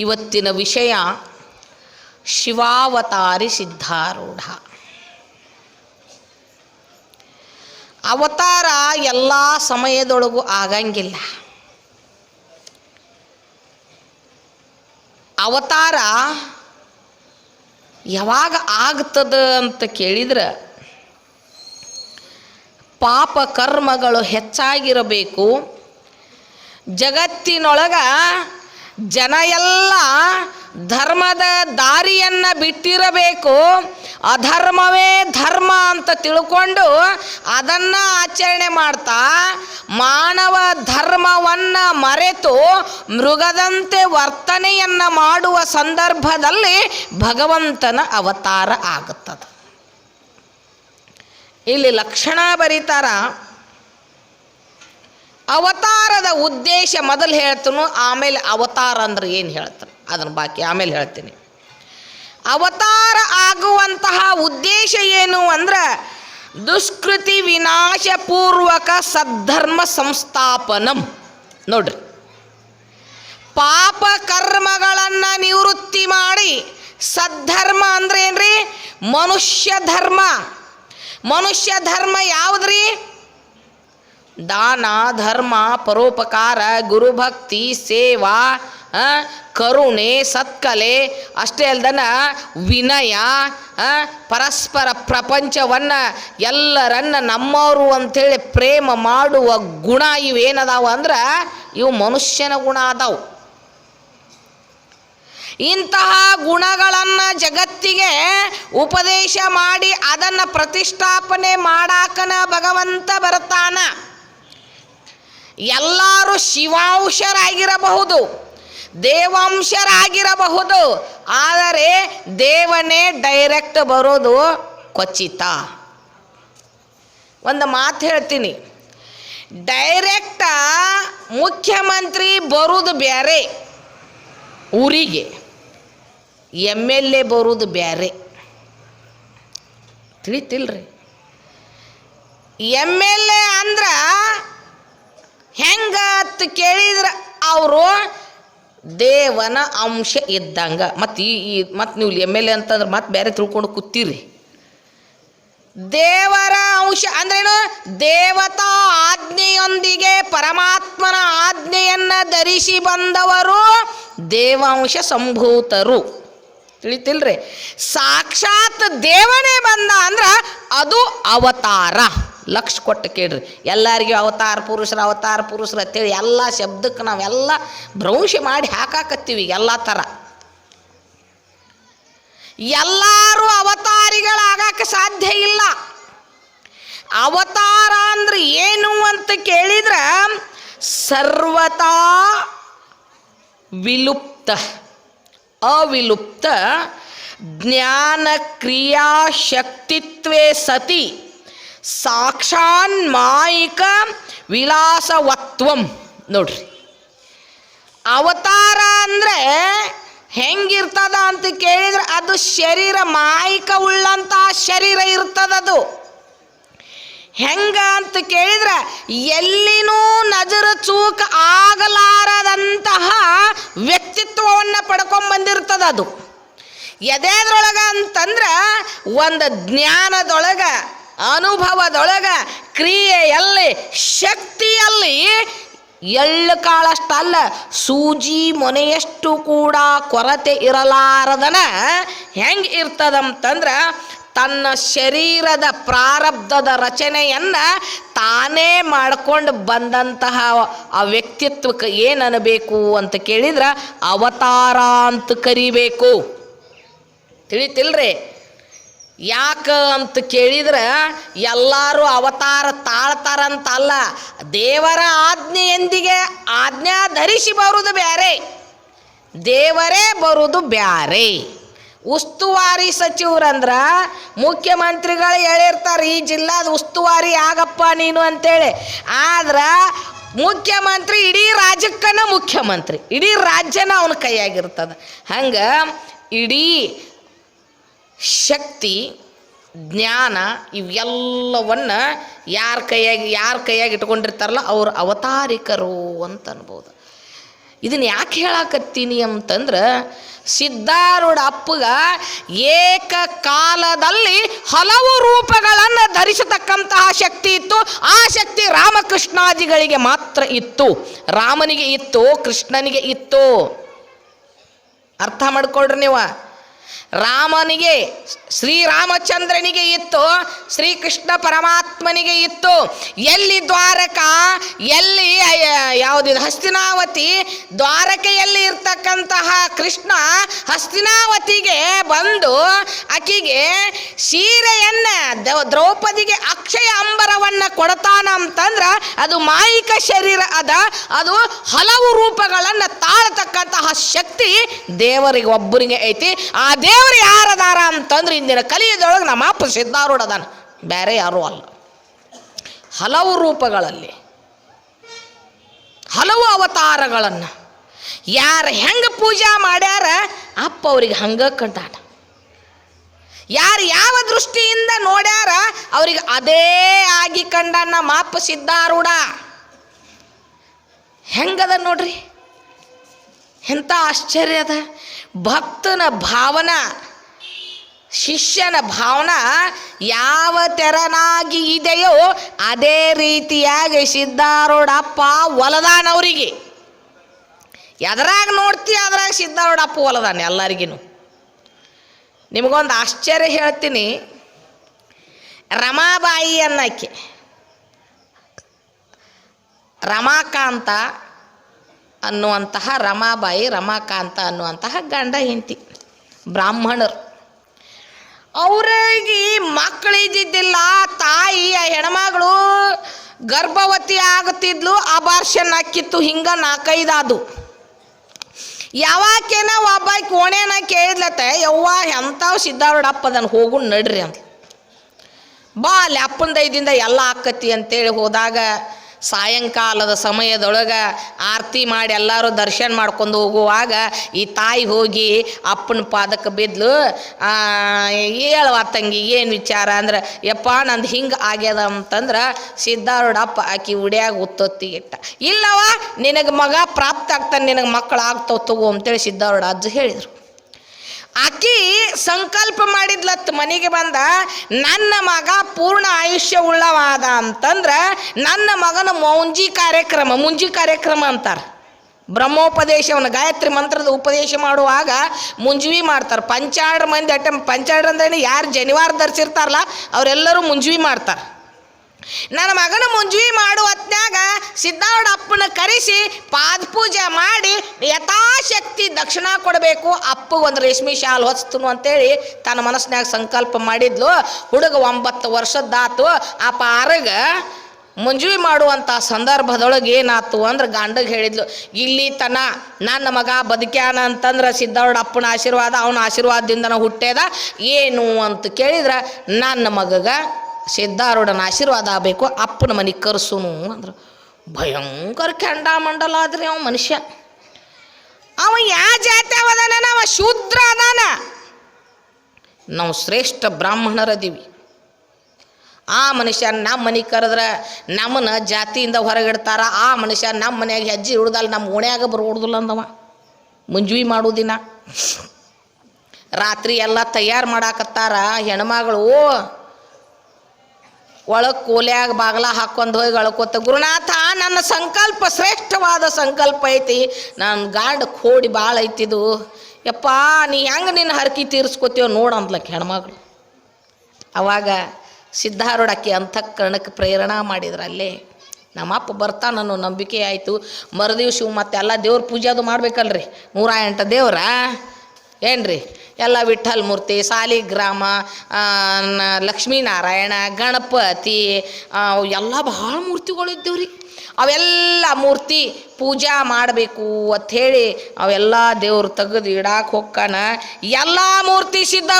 ಇವತ್ತಿನ ವಿಷಯ ಶಿವಾವತಾರಿ ಸಿದ್ಧಾರೂಢ. ಅವತಾರ ಎಲ್ಲ ಸಮಯದೊಳಗೂ ಆಗಂಗಿಲ್ಲ. ಅವತಾರ ಯಾವಾಗ ಆಗ್ತದ ಅಂತ ಕೇಳಿದ್ರೆ ಪಾಪ ಕರ್ಮಗಳು ಹೆಚ್ಚಾಗಿರಬೇಕು. ಜಗತ್ತಿನೊಳಗ ಜನ ಎಲ್ಲ ಧರ್ಮದ ದಾರಿಯನ್ನು ಬಿಟ್ಟಿರಬೇಕು. ಅಧರ್ಮವೇ ಧರ್ಮ ಅಂತ ತಿಳ್ಕೊಂಡು ಅದನ್ನು ಆಚರಣೆ ಮಾಡ್ತಾ ಮಾನವ ಧರ್ಮವನ್ನು ಮರೆತು ಮೃಗದಂತೆ ವರ್ತನೆಯನ್ನು ಮಾಡುವ ಸಂದರ್ಭದಲ್ಲಿ ಭಗವಂತನ ಅವತಾರ ಆಗುತ್ತದೆ. ಇಲ್ಲಿ ಲಕ್ಷಣ ಬರೀತಾರ. ಅವತಾರದ ಉದ್ದೇಶ ಮೊದಲು ಹೇಳ್ತನು, ಆಮೇಲೆ ಅವತಾರ ಅಂದ್ರೆ ಏನು ಹೇಳ್ತಾನೆ? ಅದನ್ನು ಬಾಕಿ ಆಮೇಲೆ ಹೇಳ್ತೀನಿ. ಅವತಾರ ಆಗುವಂತಹ ಉದ್ದೇಶ ಏನು ಅಂದ್ರೆ ದುಷ್ಕೃತಿ ವಿನಾಶಪೂರ್ವಕ ಸದ್ಧರ್ಮ ಸಂಸ್ಥಾಪನಂ. ನೋಡ್ರಿ. ಪಾಪ ಕರ್ಮಗಳನ್ನು ನಿವೃತ್ತಿ ಮಾಡಿ ಸದ್ಧರ್ಮ ಅಂದ್ರೆ ಏನ್ರಿ? ಮನುಷ್ಯ ಧರ್ಮ. ಮನುಷ್ಯ ಧರ್ಮ ಯಾವುದ್ರಿ? ದಾನ, ಧರ್ಮ, ಪರೋಪಕಾರ, ಗುರುಭಕ್ತಿ, ಸೇವಾ ಕರುಣೆ, ಸತ್ಕಲೆ, ಅಷ್ಟೇ ಅಲ್ದನ ವಿನಯ ಪರಸ್ಪರ ಪ್ರಪಂಚವನ್ನು ಎಲ್ಲರನ್ನ ನಮ್ಮವರು ಅಂಥೇಳಿ ಪ್ರೇಮ ಮಾಡುವ ಗುಣ ಇವೇನದಾವ ಅಂದ್ರೆ ಇವು ಮನುಷ್ಯನ ಗುಣ ಅದಾವು. ಇಂತಹ ಗುಣಗಳನ್ನು ಜಗತ್ತಿಗೆ ಉಪದೇಶ ಮಾಡಿ ಅದನ್ನು ಪ್ರತಿಷ್ಠಾಪನೆ ಮಾಡಾಕನ ಭಗವಂತ ಬರ್ತಾನ. ಎಲ್ಲರೂ ಶಿವಾಂಶರಾಗಿರಬಹುದು, ದೇವಾಂಶರಾಗಿರಬಹುದು. ಆದರೆ ದೇವನೇ ಡೈರೆಕ್ಟ್ ಬರೋದು ಕ್ವಚಿತ. ಒಂದು ಮಾತು ಹೇಳ್ತೀನಿ. ಡೈರೆಕ್ಟ ಮುಖ್ಯಮಂತ್ರಿ ಬರೋದು ಬೇರೆ ಊರಿಗೆ ಎಂ ಎಲ್ ಎ ಬರೋದು ಬೇರೆ ತಿಳಿತಿಲ್ರಿ. ಎಂ ಎಲ್ ಎ ಅಂದ್ರೆ ಹೆಂಗ ಅಂತ ಕೇಳಿದ್ರೆ ಅವರು, ದೇವನ ಅಂಶ ಇದ್ದಂಗೆ. ಮತ್ತು ಈ ಈ ಮತ್ತು ನೀವು ಎಂ ಎಲ್ ಎ ಅಂತಂದ್ರೆ ಮತ್ತೆ ಬೇರೆ ತಿಳ್ಕೊಂಡು ಕೂತೀರಿ. ದೇವರ ಅಂಶ ಅಂದ್ರೇನು? ದೇವತಾ ಆಜ್ಞೆಯೊಂದಿಗೆ ಪರಮಾತ್ಮನ ಆಜ್ಞೆಯನ್ನು ಧರಿಸಿ ಬಂದವರು ದೇವಾಂಶ ಸಂಭೂತರು. ತಿಳಿತಿಲ್ರಿ. ಸಾಕ್ಷಾತ್ ದೇವನೇ ಬಂದ ಅಂದ್ರೆ ಅದು ಅವತಾರ. ಲಕ್ಷ ಕೊಟ್ಟು ಕೇಳ್ರಿ. ಎಲ್ಲರಿಗೂ ಅವತಾರ ಪುರುಷರ, ಅವತಾರ ಪುರುಷರು ಅಂತೇಳಿ ಎಲ್ಲ ಶಬ್ದಕ್ಕೆ ನಾವೆಲ್ಲ ಭ್ರಂಶ ಮಾಡಿ ಹಾಕಾಕತ್ತೀವಿ ಎಲ್ಲ ಥರ. ಎಲ್ಲರೂ ಅವತಾರಿಗಳಾಗಕ್ಕೆ ಸಾಧ್ಯ ಇಲ್ಲ. ಅವತಾರ ಅಂದ್ರೆ ಏನು ಅಂತ ಕೇಳಿದ್ರೆ ಸರ್ವತಾ ವಿಲುಪ್ತ. ಅವಿಲುಪ್ತ ಜ್ಞಾನ ಕ್ರಿಯಾ ಶಕ್ತಿತ್ವೇ ಸತಿ ಸಾಕ್ಷಾನ್ ಮಾಯಿಕ ವಿಲಾಸವತ್ವಂ. ನೋಡ್ರಿ. ಅವತಾರ ಅಂದರೆ ಹೆಂಗಿರ್ತದ ಅಂತ ಕೇಳಿದ್ರೆ ಅದು ಶರೀರ ಮಾಯಿಕ ಉಳ್ಳಂತಹ ಶರೀರ ಇರ್ತದದು. ಹೆಂಗ ಅಂತ ಕೇಳಿದ್ರೆ, ಎಲ್ಲಿನೂ ನಜರ ಚೂಕ ಆಗಲಾರದಂತಹ ವ್ಯಕ್ತಿತ್ವವನ್ನು ಪಡ್ಕೊಂಬಂದಿರ್ತದ ಅದು. ಎದೇದ್ರೊಳಗ ಅಂತಂದ್ರೆ ಒಂದು ಜ್ಞಾನದೊಳಗ, ಅನುಭವದೊಳಗ, ಕ್ರಿಯೆಯಲ್ಲಿ, ಶಕ್ತಿಯಲ್ಲಿ ಎಳ್ಳು ಕಾಳಷ್ಟಲ್ಲ ಸೂಜಿ ಮೊನೆಯಷ್ಟು ಕೂಡ ಕೊರತೆ ಇರಲಾರದನ ಹೆಂಗೆ ಇರ್ತದಂತಂದ್ರೆ ತನ್ನ ಶರೀರದ ಪ್ರಾರಬ್ಧದ ರಚನೆಯನ್ನು ತಾನೇ ಮಾಡ್ಕೊಂಡು ಬಂದಂತಹ ಆ ವ್ಯಕ್ತಿತ್ವಕ್ಕೆ ಏನನ್ನಬೇಕು ಅಂತ ಕೇಳಿದ್ರೆ ಅವತಾರ ಅಂತ ಕರಿಬೇಕು. ತಿಳಿತಿಲ್ರಿ? ಯಾಕ ಅಂತ ಕೇಳಿದ್ರೆ ಎಲ್ಲರೂ ಅವತಾರ ತಾಳ್ತಾರಂತಲ್ಲ, ದೇವರ ಆಜ್ಞೆಯೊಂದಿಗೆ ಆಜ್ಞಾ ಧರಿಸಿ ಬರುವುದು ಬ್ಯಾರೆ, ದೇವರೇ ಬರುವುದು ಬ್ಯಾರೆ. ಉಸ್ತುವಾರಿ ಸಚಿವರಂದ್ರ ಮುಖ್ಯಮಂತ್ರಿಗಳು ಹೇಳಿರ್ತಾರೆ, ಈ ಜಿಲ್ಲಾದ ಉಸ್ತುವಾರಿ ಆಗಪ್ಪ ನೀನು ಅಂತೇಳಿ. ಆದ್ರೆ ಮುಖ್ಯಮಂತ್ರಿ ಇಡೀ ರಾಜ್ಯಕ್ಕನ ಮುಖ್ಯಮಂತ್ರಿ, ಇಡೀ ರಾಜ್ಯನ ಅವನ ಕೈಯಾಗಿರ್ತದೆ. ಹಂಗೆ ಇಡೀ ಶಕ್ತಿ, ಜ್ಞಾನ ಇವೆಲ್ಲವನ್ನ ಯಾರ ಕೈಯಾಗಿ ಯಾರ ಕೈಯಾಗಿ ಇಟ್ಕೊಂಡಿರ್ತಾರಲ್ಲ, ಅವ್ರು ಅವತಾರಿಕರು ಅಂತ ಅನ್ಬೋದು. ಇದನ್ನ ಯಾಕೆ ಹೇಳಾಕತ್ತೀನಿ ಅಂತಂದ್ರೆ, ಸಿದ್ಧಾರೂಢ ಅಪ್ಪಗ ಏಕಕಾಲದಲ್ಲಿ ಹಲವು ರೂಪಗಳನ್ನು ಧರಿಸತಕ್ಕಂತಹ ಶಕ್ತಿ ಇತ್ತು. ಆ ಶಕ್ತಿ ರಾಮಕೃಷ್ಣಾದಿಗಳಿಗೆ ಮಾತ್ರ ಇತ್ತು. ರಾಮನಿಗೆ ಇತ್ತು, ಕೃಷ್ಣನಿಗೆ ಇತ್ತು. ಅರ್ಥ ಮಾಡ್ಕೊಳ್ರಿ ನೀವು. ರಾಮನಿಗೆ ಶ್ರೀರಾಮಚಂದ್ರನಿಗೆ ಇತ್ತು ಶ್ರೀಕೃಷ್ಣ ಪರಮಾತ್ಮನಿಗೆ ಇತ್ತು. ಎಲ್ಲಿ ದ್ವಾರಕ, ಎಲ್ಲಿ ಯಾವುದಿದೆ ಹಸ್ತಿನಾವತಿ, ದ್ವಾರಕೆಯಲ್ಲಿ ಇರ್ತಕ್ಕಂತಹ ಕೃಷ್ಣ ಹಸ್ತಿನಾವತಿಗೆ ಬಂದು ಆಕೆಗೆ ಸೀರೆಯನ್ನ ದ್ರೌಪದಿಗೆ ಅಕ್ಷಯ ಅಂಬರವನ್ನು ಕೊಡತಾನ ಅಂತಂದ್ರ ಅದು ಮಾಯಿಕ ಶರೀರ ಅದ, ಅದು ಹಲವು ರೂಪಗಳನ್ನು ತಾಳತಕ್ಕಂತಹ ಶಕ್ತಿ ದೇವರಿಗೆ ಒಬ್ಬರಿಗೆ ಐತಿ. ಆ ದೇವರು ಯಾರದಾರ ಅಂತಂದ್ರೆ ಇಂದಿನ ಕಲಿಯದೊಳಗೆ ನಮ್ಮ ಅಪ್ಪ ಸಿದ್ಧಾರೂಢ ಅದಾನ. ಬೇರೆ ಯಾರೂ ಅಲ್ಲ. ಹಲವು ರೂಪಗಳಲ್ಲಿ, ಹಲವು ಅವತಾರಗಳನ್ನು ಯಾರು ಹೆಂಗೆ ಪೂಜಾ ಮಾಡ್ಯಾರ ಅಪ್ಪ ಅವ್ರಿಗೆ ಹಂಗೆ ಕಂಡಾಟ ಯಾರು ಯಾವ ದೃಷ್ಟಿಯಿಂದ ನೋಡ್ಯಾರ ಅವ್ರಿಗೆ ಅದೇ ಆಗಿ ಕಂಡ ನಮ್ಮ ಅಪ್ಪ ಸಿದ್ಧಾರೂಢ. ಹೆಂಗದ ನೋಡ್ರಿ? ಎಂಥ ಆಶ್ಚರ್ಯ ಅದ. ಭಕ್ತನ ಭಾವನ, ಶಿಷ್ಯನ ಭಾವನ ಯಾವ ತೆರನಾಗಿ ಇದೆಯೋ ಅದೇ ರೀತಿಯಾಗಿ ಸಿದ್ಧಾರೂಢಪ್ಪ ಒಲದಾನವರಿಗೆ. ಎದರಾಗ ನೋಡ್ತೀಯ ಅದ್ರಾಗ ಸಿದ್ಧಾರೂಢಪ್ಪ ಒಲದಾನ ಎಲ್ಲರಿಗೂ ನಿಮಗೊಂದು ಆಶ್ಚರ್ಯ ಹೇಳ್ತೀನಿ. ರಮಾಬಾಯಿ ಅನ್ನಕ್ಕೆ, ರಮಾಕಾಂತ ಅನ್ನುವಂತಹ ರಮಾಬಾಯಿ, ರಮಾಕಾಂತ ಅನ್ನುವಂತಹ ಗಂಡ ಹೆಂಡತಿ, ಬ್ರಾಹ್ಮಣರು. ಅವರಿಗೆ ಮಕ್ಕಳಿದ್ದಿದ್ದಿಲ್ಲ ತಾಯಿ ಆ ಹೆಣ್ಮಗಳು ಗರ್ಭವತಿ ಆಗುತ್ತಿದ್ಲು ಅಬಾರ್ಷನ್ ಹಾಕಿತ್ತು ಹಿಂಗ ನಾಲ್ಕೈದಾದು. ಯಾವಾಕೇನ ಒಬ್ಬ ಕೋಣೆನ ಕೇಳಿದ್ಲತ್ತೆ, ಯವ್ವ ಎಂಥವು ಸಿದ್ಧಾರ್ಡಪ್ಪ ಅದನ್ನು ಹೋಗು ನಡ್ರಿ ಅಂತ. ಬಾ ಅಲ್ಲಿ ಅಪ್ಪನ ದೈದಿಂದ ಎಲ್ಲ ಆಕತಿ ಅಂತೇಳಿ ಹೋದಾಗ ಸಾಯಂಕಾಲದ ಸಮಯದೊಳಗೆ ಆರತಿ ಮಾಡಿ ಎಲ್ಲರೂ ದರ್ಶನ ಮಾಡ್ಕೊಂಡು ಹೋಗುವಾಗ ಈ ತಾಯಿ ಹೋಗಿ ಅಪ್ಪನ ಪಾದಕ್ಕೆ ಬಿದ್ಲು ಹೇಳುವ ತಂಗಿ ಏನು ವಿಚಾರ ಅಂದ್ರೆ, ಯಪ್ಪ ನಂದು ಹಿಂಗೆ ಆಗ್ಯದ ಅಂತಂದ್ರೆ ಸಿದ್ಧಾರೂಢಪ್ಪ ಆಕಿ ಉಡ್ಯಾಗ ಉತ್ತೊತ್ತಿ ಇಟ್ಟ. ಇಲ್ಲವ ನಿನಗೆ ಮಗ ಪ್ರಾಪ್ತ ಆಗ್ತಾನೆ, ನಿನಗೆ ಮಕ್ಕಳು ಆಗ್ತಾವ ತಗೋ ಅಂತೇಳಿ ಸಿದ್ಧಾರೂಢ ಅಜ್ಜ ಹೇಳಿದರು. ಆಕಿ ಸಂಕಲ್ಪ ಮಾಡಿದ್ಲತ್, ಮನೆಗೆ ಬಂದ, ನನ್ನ ಮಗ ಪೂರ್ಣ ಆಯುಷ್ಯ ಉಳ್ಳವಾದ ಅಂತಂದ್ರೆ ನನ್ನ ಮಗನ ಮೌಂಜಿ ಕಾರ್ಯಕ್ರಮ, ಮುಂಜಿ ಕಾರ್ಯಕ್ರಮ ಅಂತಾರೆ. ಬ್ರಹ್ಮೋಪದೇಶವನ್ನು ಗಾಯತ್ರಿ ಮಂತ್ರದ ಉಪದೇಶ ಮಾಡುವಾಗ ಮುಂಜುವಿ ಮಾಡ್ತಾರೆ. ಪಂಚಾಡ್ರ ಮಂದಿ ಅಟ್ಟ ಪಂಚಾಡ್ರ ಅಂದ್ರೆ ಯಾರು ಜನಿವಾರ ಧರಿಸಿರ್ತಾರಲ್ಲ, ಅವರೆಲ್ಲರೂ ಮುಂಜುವಿ ಮಾಡ್ತಾರೆ. ನನ್ನ ಮಗನ ಮುಂಜುವಿ ಮಾಡುವ ಹೊತ್ನ್ಯಾಗ ಸಿದ್ಧಾರೂಢ ಅಪ್ಪನ ಕರೆಸಿ ಪಾದ ಪೂಜೆ ಮಾಡಿ ಯಥಾಶಕ್ತಿ ದಕ್ಷಿಣ ಕೊಡಬೇಕು. ಅಪ್ಪ ಒಂದು ರೇಷ್ಮೆ ಶಾಲ್ ಹೊಸ್ತನು ಅಂತೇಳಿ ತನ್ನ ಮನಸ್ಸಿನಾಗ ಸಂಕಲ್ಪ ಮಾಡಿದ್ಲು. ಹುಡುಗ ಒಂಬತ್ತು ವರ್ಷದ್ದಾತು. ಆ ಪಾರಗ ಮುಂಜುವಿ ಮಾಡುವಂಥ ಸಂದರ್ಭದೊಳಗೆ ಏನಾಯ್ತು ಅಂದ್ರೆ ಗಂಡಗೆ ಹೇಳಿದ್ಲು, ಇಲ್ಲಿ ತನ ನನ್ನ ಮಗ ಬದುಕ್ಯಾನ ಅಂತಂದ್ರೆ ಸಿದ್ಧಾರೂಢ ಅಪ್ಪನ ಆಶೀರ್ವಾದ, ಅವನ ಆಶೀರ್ವಾದದಿಂದನ ಹುಟ್ಟೇದ. ಏನು? ಅಂತ ಕೇಳಿದ್ರೆ, ನನ್ನ ಮಗಗ ಸಿದ್ಧಾರೂಢನ ಆಶೀರ್ವಾದ ಆಗಬೇಕು, ಅಪ್ಪನ ಮನೆ ಕರ್ಸುನು ಅಂದ್ರೆ. ಭಯಂಕರ ಕೆಂಡಾಮಂಡಲ ಆದ್ರಿ ಅವ ಮನುಷ್ಯ. ಅವ ಯಾವ ಜಾತಿ ಅವದಾನ ಅವ ಶೂದ್ರ ಅದಾನ. ನಾವು ಶ್ರೇಷ್ಠ ಬ್ರಾಹ್ಮಣರದೀವಿ. ಆ ಮನುಷ್ಯ ನಮ್ಮ ಮನೆ ಕರೆದ್ರೆ ನಮ್ಮನ್ನ ಜಾತಿಯಿಂದ ಹೊರಗಿಡ್ತಾರ. ಆ ಮನುಷ್ಯ ನಮ್ಮ ಮನೆಯಾಗ ಹೆಜ್ಜೆ ಹಿಡ್ದಲ್ಲ ನಮ್ಮ ಓಣ್ಯಾಗ ಬರೋಡ್ದಿಲ್ಲ ಅಂದವ. ಮುಂಜುವಿ ಮಾಡೋದಿನ ರಾತ್ರಿ ಎಲ್ಲ ತಯಾರು ಮಾಡಾಕತ್ತಾರ ಹೆಣ್ಮಗಳು. ಒಳಗೆ ಕೋಲ್ಯಾಗ ಬಾಗ್ಲ ಹಾಕೊಂಡು ಹೋಗಿ ಅಳ್ಕೋತ, ಗುರುನಾಥ, ನನ್ನ ಸಂಕಲ್ಪ ಶ್ರೇಷ್ಠವಾದ ಸಂಕಲ್ಪ ಐತಿ. ನನ್ನ ಗಾಂಡ್ ಕೋಡಿ ಭಾಳ ಐತಿದು ಯಪ್ಪ, ನೀ ಹೆಂಗೆ ನಿನ್ನ ಹರಕಿ ತೀರಿಸ್ಕೋತೀವ ನೋಡು ಅಂದ್ಲಕ್ಕೆ ಹೆಣ್ಮಗಳು. ಅವಾಗ ಸಿದ್ಧಾರೂಢಕ್ಕೆ ಅಂತಃಕರಣಕ್ಕೆ ಪ್ರೇರಣಾ ಮಾಡಿದ್ರು ಅಲ್ಲೇ. ನಮ್ಮಪ್ಪ ಬರ್ತಾನ ಅನ್ನೋ ನಂಬಿಕೆ ಆಯಿತು. ಮರುದಿವ್ಸ ಮತ್ತೆ ಎಲ್ಲ ದೇವ್ರ ಪೂಜೆ ಅದು ಮಾಡ್ಬೇಕಲ್ರಿ. ನೂರ ಎಂಟು ದೇವ್ರ. ಏನ್ರಿ? ಎಲ್ಲ ವಿಠಲ್ ಮೂರ್ತಿ, ಸಾಲಿಗ್ರಾಮ ಲಕ್ಷ್ಮೀನಾರಾಯಣ, ಗಣಪತಿ ಎಲ್ಲ ಭಾಳ ಮೂರ್ತಿಗಳು ರೀ ಅವೆಲ್ಲ ಮೂರ್ತಿ ಪೂಜಾ ಮಾಡಬೇಕು ಅಂತ ಹೇಳಿ ಅವೆಲ್ಲ ದೇವ್ರು ತೆಗೆದು ಇಡಾಕೆ ಹೋಗ್ಕಣ ಎಲ್ಲ ಮೂರ್ತಿ ಸಿದ್ಧ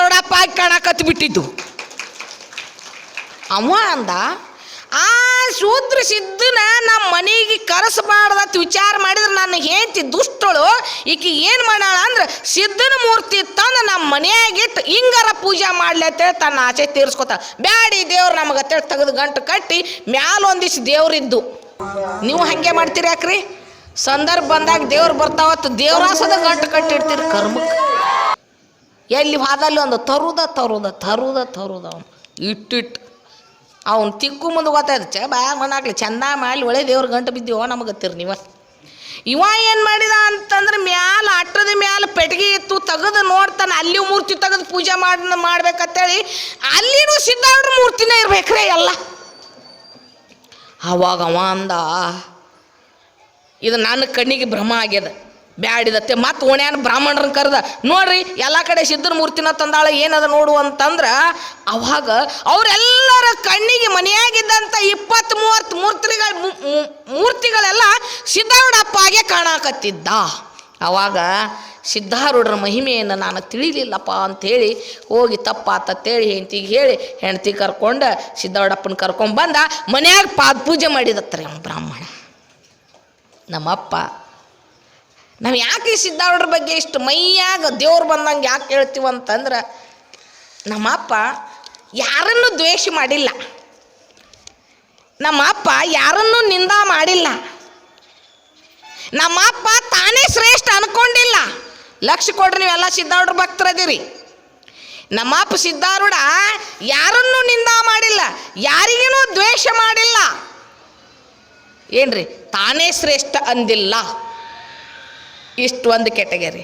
ಆಗಿ ಕಾಣಕತ್ ಬಿಟ್ಟಿದ್ದು ಅವ ಅಂದ ಆ ಶೂದ್ರ ಸಿದ್ಧನ ನಮ್ಮ ಮನೆಗೆ ಕರೆಸಬಾರ್ದತ್ ವಿಚಾರ ಮಾಡಿದ್ರೆ ನನ್ನ ಹೆಂಡತಿ ದುಷ್ಟಳು, ಈಕೆ ಏನು ಮಾಡಾಳ ಅಂದ್ರೆ ಸಿದ್ಧನ ಮೂರ್ತಿ ತಂದು ನಮ್ಮ ಮನೆಯಾಗಿಟ್ಟು ಹಿಂಗಾರ ಪೂಜೆ ಮಾಡ್ಲಿ ತನ್ನ ಆಸೆ ತೀರ್ಸ್ಕೊತ, ಬ್ಯಾಡಿ ದೇವ್ರು ನಮಗೆ ಅಂತೇಳಿ ತೆಗೆದು ಗಂಟು ಕಟ್ಟಿ ಮ್ಯಾಲ ಒಂದಿಷ್ಟು ದೇವ್ರಿದ್ದು. ನೀವು ಹಾಗೆ ಮಾಡ್ತೀರಿ ಯಾಕ್ರಿ? ಸಂದರ್ಭ ಬಂದಾಗ ದೇವ್ರು ಬರ್ತಾವತ್ತು ದೇವರಾಸದ ಗಂಟು ಕಟ್ಟಿಡ್ತೀರಿ ಕರ್ಮಕ್ಕೆ. ಎಲ್ಲಿ ಹಾದಲ್ಲಿ ಒಂದು ತರುದ ತರುದ ತರುದ ತರುದ ಇಟ್ಟಿಟ್ಟು ಅವ್ನು ತಿಕ್ಕು ಮುಂದೆ ಗೊತ್ತಾಯ್ತು ಚ ಬಾ ಮನಾಕ್ಲಿ ಚಂದ ಮಾಡಿ ಒಳ್ಳೆ ದೇವ್ರ ಗಂಟು ಬಿದ್ದೀವೋ ನಮಗೆ ಗೊತ್ತಿರಿ ನೀವು. ಇವ ಏನು ಮಾಡಿದ ಅಂತಂದ್ರೆ ಮ್ಯಾಲ ಅಟ್ಟದ ಮ್ಯಾಲ ಪೆಟ್ಟಿಗೆ ಇತ್ತು, ತೆಗೆದು ನೋಡ್ತಾನೆ ಅಲ್ಲಿ ಮೂರ್ತಿ ತೆಗೆದು ಪೂಜೆ ಮಾಡಿ ಮಾಡ್ಬೇಕಂತೇಳಿ, ಅಲ್ಲಿನೂ ಸಿದ್ಧಾರ್ಡ್ರ ಮೂರ್ತಿನೇ ಇರ್ಬೇಕ್ರೆ ಎಲ್ಲ. ಅವಾಗ ಅವ ಅಂದ, ಇದು ನನ್ನ ಕಣ್ಣಿಗೆ ಭ್ರಮ ಆಗ್ಯದ. ಬ್ಯಾಡಿದತ್ತೆ. ಮತ್ತೆ ಓಣ್ಯಾನ ಬ್ರಾಹ್ಮಣರನ್ನ ಕರೆದ. ನೋಡ್ರಿ, ಎಲ್ಲ ಕಡೆ ಸಿದ್ಧನ ಮೂರ್ತಿನ ತಂದಾಳ ಏನದ ನೋಡು ಅಂತಂದ್ರೆ, ಅವಾಗ ಅವರೆಲ್ಲರ ಕಣ್ಣಿಗೆ ಮನೆಯಾಗಿದ್ದಂಥ ಇಪ್ಪತ್ತು ಮೂವತ್ತು ಮೂರ್ತಿಗಳ ಮೂರ್ತಿಗಳೆಲ್ಲ ಸಿದ್ಧಾರೂಢಪ್ಪ ಮೂರ್ತಿಗಳೆಲ್ಲ ಸಿದ್ಧಾರೂಢಪ್ಪಾಗೆ ಕಾಣಕತ್ತಿದ್ದ. ಅವಾಗ ಸಿದ್ಧಾರೂಢರ ಮಹಿಮೆಯನ್ನು ನಾನು ತಿಳಿಲಿಲ್ಲಪ್ಪ ಅಂಥೇಳಿ ಹೋಗಿ ತಪ್ಪಾತತ್ತೇಳಿ ಹೆಂಡ್ತಿಗೆ ಹೇಳಿ, ಹೆಂಡ್ತಿ ಕರ್ಕೊಂಡು ಸಿದ್ಧಾರೂಢಪ್ಪನ ಕರ್ಕೊಂಡು ಬಂದ ಮನೆಯಾಗ ಪಾದ ಪೂಜೆ ಮಾಡಿದತ್ರಿ ಬ್ರಾಹ್ಮಣ. ನಮ್ಮಪ್ಪ ನಾವು ಯಾಕೆ ಈ ಬಗ್ಗೆ ಇಷ್ಟು ಮೈಯಾಗ ದೇವ್ರು ಬಂದಂಗೆ ಯಾಕೆ ಹೇಳ್ತೀವಿ ಅಂತಂದ್ರೆ ನಮ್ಮಪ್ಪ ಯಾರನ್ನು ದ್ವೇಷ ಮಾಡಿಲ್ಲ. ನಮ್ಮಪ್ಪ ಯಾರನ್ನು ನಿಂದ ಮಾಡಿಲ್ಲ. ನಮ್ಮಪ್ಪ ತಾನೇ ಶ್ರೇಷ್ಠ ಅನ್ಕೊಂಡಿಲ್ಲ. ಲಕ್ಷ ಕೊಡ್ರಿ ನೀವೆಲ್ಲ ಸಿದ್ಧಾರೂಢ ಭಕ್ತರದಿರಿ. ನಮ್ಮಪ್ಪ ಸಿದ್ಧಾರೂಢ ಯಾರನ್ನು ನಿಂದ ಮಾಡಿಲ್ಲ, ಯಾರಿಗೇನೂ ದ್ವೇಷ ಮಾಡಿಲ್ಲ. ಏನ್ರಿ? ತಾನೇ ಶ್ರೇಷ್ಠ ಅಂದಿಲ್ಲ. ಇಷ್ಟು ಒಂದು ಕೆಟಗರಿ.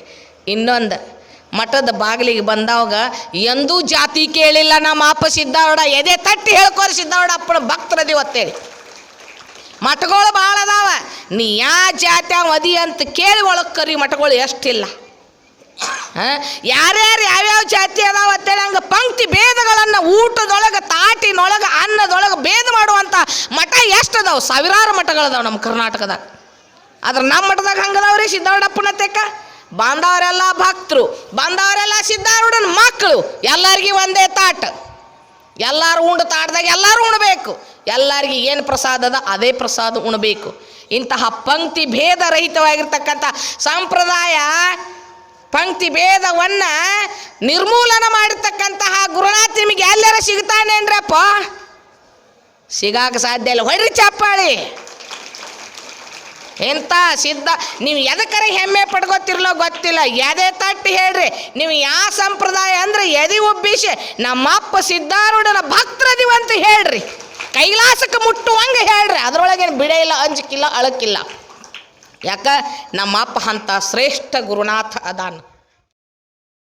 ಇನ್ನೊಂದು, ಮಠದ ಬಾಗಿಲಿಗೆ ಬಂದವಾಗ ಎಂದೂ ಜಾತಿ ಕೇಳಿಲ್ಲ, ನಮ್ಮ ಅಪ್ಪ ಸಿದ್ಧಾವಡ ಎದೆ ತಟ್ಟಿ ಹೇಳ್ಕೋರಿ ಸಿದ್ಧಾರೂಢ ಅಪ್ಪನ ಭಕ್ತರದಿ ಒತ್ತೇಳಿ ಮಠಗಳು ಭಾಳ ಅದಾವ. ನೀ ಯಾ ಜಾತಿ ಅದಿ ಅಂತ ಕೇಳಿ ಒಳಗೆ ಕರಿ, ಮಠಗಳು ಎಷ್ಟಿಲ್ಲ. ಹಾಂ? ಯಾರ್ಯಾರು ಯಾವ್ಯಾವ ಜಾತಿ ಅದಾವ ಅಂತೇಳಿ ಹಂಗೆ ಪಂಕ್ತಿ ಭೇದಗಳನ್ನು ಊಟದೊಳಗೆ, ತಾಟಿನೊಳಗೆ, ಅನ್ನದೊಳಗೆ ಭೇದ ಮಾಡುವಂಥ ಮಠ ಎಷ್ಟು ಅದಾವ? ಸಾವಿರಾರು ಮಠಗಳದಾವ ನಮ್ಮ ಕರ್ನಾಟಕದಾಗ. ಆದ್ರೆ ನಮ್ಮ ಮಠದಾಗ ಹಂಗದವ್ರಿ ಸಿದ್ಧಾರೂಢಪ್ಪನ ತೆಕ್ಕ ಬಾಂಧವರೆಲ್ಲ ಭಕ್ತರು, ಬಂದವರೆಲ್ಲ ಸಿದ್ಧಾರೂಢನ ಮಕ್ಕಳು ಎಲ್ಲರಿಗೂ ಒಂದೇ ತಾಟ. ಎಲ್ಲರೂ ಉಂಡು ತಾಟದಾಗ ಎಲ್ಲರೂ ಉಣಬೇಕು. ಎಲ್ಲರಿಗೆ ಏನು ಪ್ರಸಾದ ಅದ ಅದೇ ಪ್ರಸಾದ ಉಣಬೇಕು. ಇಂತಹ ಪಂಕ್ತಿ ಭೇದ ರಹಿತವಾಗಿರ್ತಕ್ಕಂಥ ಸಂಪ್ರದಾಯ, ಪಂಕ್ತಿ ಭೇದವನ್ನು ನಿರ್ಮೂಲನ ಮಾಡಿರ್ತಕ್ಕಂತಹ ಗುರುನಾಥ ನಿಮಗೆ ಎಲ್ಲರ ಸಿಗ್ತಾನೇನ್ರಪ್ಪ? ಸಿಗಾಕ ಸಾಧ್ಯ ಇಲ್ಲ. ಹೊಡ್ರಿ ಚಪ್ಪಾಳಿ. ಎಂತ ಸಿದ್ಧ? ನೀವು ಎದಕ್ಕರೆ ಹೆಮ್ಮೆ ಪಡ್ಕೋತಿರ್ಲೋ ಗೊತ್ತಿಲ್ಲ. ಎದೆ ತಟ್ಟಿ ಹೇಳ್ರಿ. ನೀವು ಯಾವ ಸಂಪ್ರದಾಯ ಅಂದ್ರೆ ಎದೆ ಒಬ್ಬಿಸಿ ನಮ್ಮಪ್ಪ ಸಿದ್ಧಾರೂಢನ ಭಕ್ತರದಿವ ಅಂತ ಹೇಳ್ರಿ. ಕೈಲಾಸಕ್ಕೆ ಮುಟ್ಟುವಂಗೆ ಹೇಳ್ರಿ. ಅದರೊಳಗೇನು ಬಿಡೇ ಇಲ್ಲ ಅಂಜಿಕಿಲ್ಲ ಅಳಕಿಲ್ಲ. ಯಾಕ? ನಮ್ಮಪ್ಪ ಅಂತ ಶ್ರೇಷ್ಠ ಗುರುನಾಥ ಅದಾನ.